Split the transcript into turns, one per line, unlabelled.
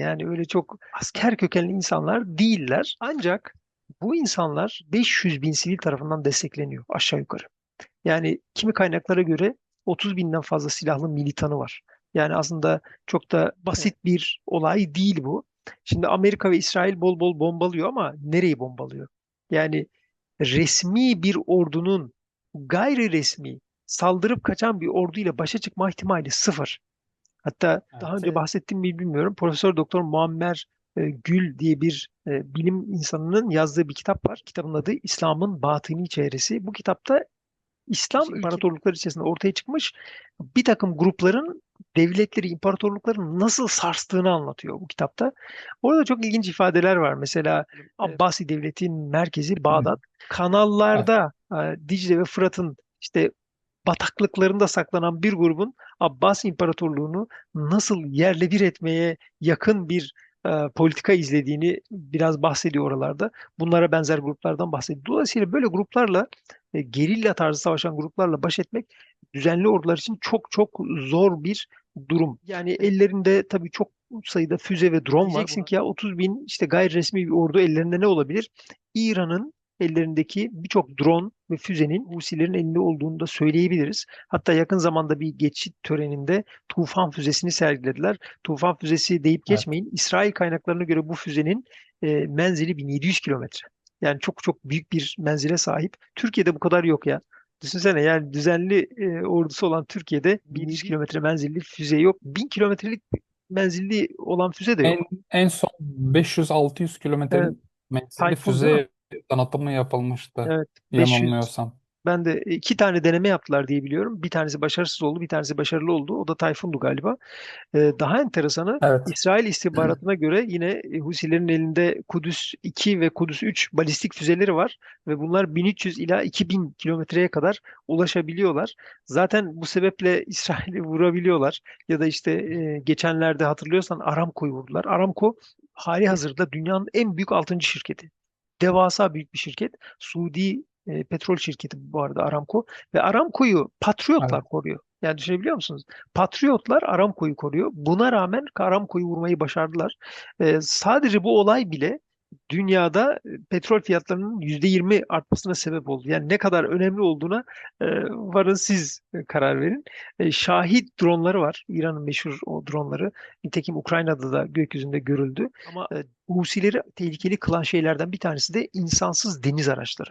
Yani öyle çok asker kökenli insanlar değiller. Ancak bu insanlar 500 bin sivil tarafından destekleniyor aşağı yukarı. Yani kimi kaynaklara göre 30 binden fazla silahlı militanı var. Yani aslında çok da basit bir olay değil bu. Şimdi Amerika ve İsrail bol bol bombalıyor ama nereyi bombalıyor? Yani resmi bir ordunun gayri resmi saldırıp kaçan bir orduyla başa çıkma ihtimali sıfır. Hatta daha
Evet.
önce bahsettiğim mi bilmiyorum. Profesör Doktor Muammer e, Gül diye bir e, bilim insanının yazdığı bir kitap var. Kitabın adı İslam'ın Batıni Çehresi. Bu kitapta İslam imparatorlukları içerisinde ortaya çıkmış bir takım grupların devletleri, imparatorlukların nasıl sarstığını anlatıyor bu kitapta. Orada çok ilginç ifadeler var. Mesela Abbasi Devleti'nin merkezi Bağdat. Kanallarda e, Dicle ve Fırat'ın işte bataklıklarında saklanan bir grubun Abbas İmparatorluğunu nasıl yerle bir etmeye yakın bir e, politika izlediğini biraz bahsediyor oralarda. Bunlara benzer gruplardan bahsediyor. Dolayısıyla böyle gruplarla e, gerilla tarzı savaşan gruplarla baş etmek düzenli ordular için çok çok zor bir durum. Yani ellerinde tabii çok sayıda füze ve drone var. Diyeceksin ki ya 30 bin işte gayri resmi bir ordu ellerinde ne olabilir? İran'ın ellerindeki birçok drone ve füzenin Husilerin elinde olduğunu da söyleyebiliriz. Hatta yakın zamanda bir geçit töreninde Tufan füzesini sergilediler. Tufan füzesi deyip
Evet.
geçmeyin. İsrail kaynaklarına göre bu füzenin e, menzili 1700 kilometre. Yani çok çok büyük bir menzile sahip. Türkiye'de bu kadar yok ya. Düşünsene yani düzenli e, ordusu olan Türkiye'de 1700 kilometre menzilli füze yok. 1000 kilometrelik menzilli olan füze de yok.
En, en son 500-600
Evet.
kilometrelik menzilli
Tayfun değil mi?
füze tanıtımı yapılmıştı.
Evet. 500.
Yanılmıyorsam.
Ben de iki tane deneme yaptılar diye biliyorum. Bir tanesi başarısız oldu, bir tanesi başarılı oldu. O da Tayfun'du galiba. Ee, daha enteresanı
Evet.
İsrail istihbaratına göre yine e, Husilerin elinde Kudüs 2 ve Kudüs 3 balistik füzeleri var ve bunlar 1300 ila 2000 kilometreye kadar ulaşabiliyorlar. Zaten bu sebeple İsrail'i vurabiliyorlar. Ya da işte e, geçenlerde hatırlıyorsan Aramco'yu vurdular. Aramco hali hazırda dünyanın en büyük altıncı şirketi. Devasa büyük bir şirket. Suudi e, petrol şirketi bu arada Aramco ve Aramco'yu Patriotlar
Evet.
koruyor. Yani düşünebiliyor musunuz? Patriotlar Aramco'yu koruyor. Buna rağmen Aramco'yu vurmayı başardılar. E, sadece bu olay bile dünyada e, petrol fiyatlarının %20 artmasına sebep oldu. Yani ne kadar önemli olduğuna e, varın siz e, karar verin. E, Şahit dronları var. İran'ın meşhur o dronları. Nitekim Ukrayna'da da gökyüzünde görüldü. Ama e, Husileri tehlikeli kılan şeylerden bir tanesi de insansız deniz araçları.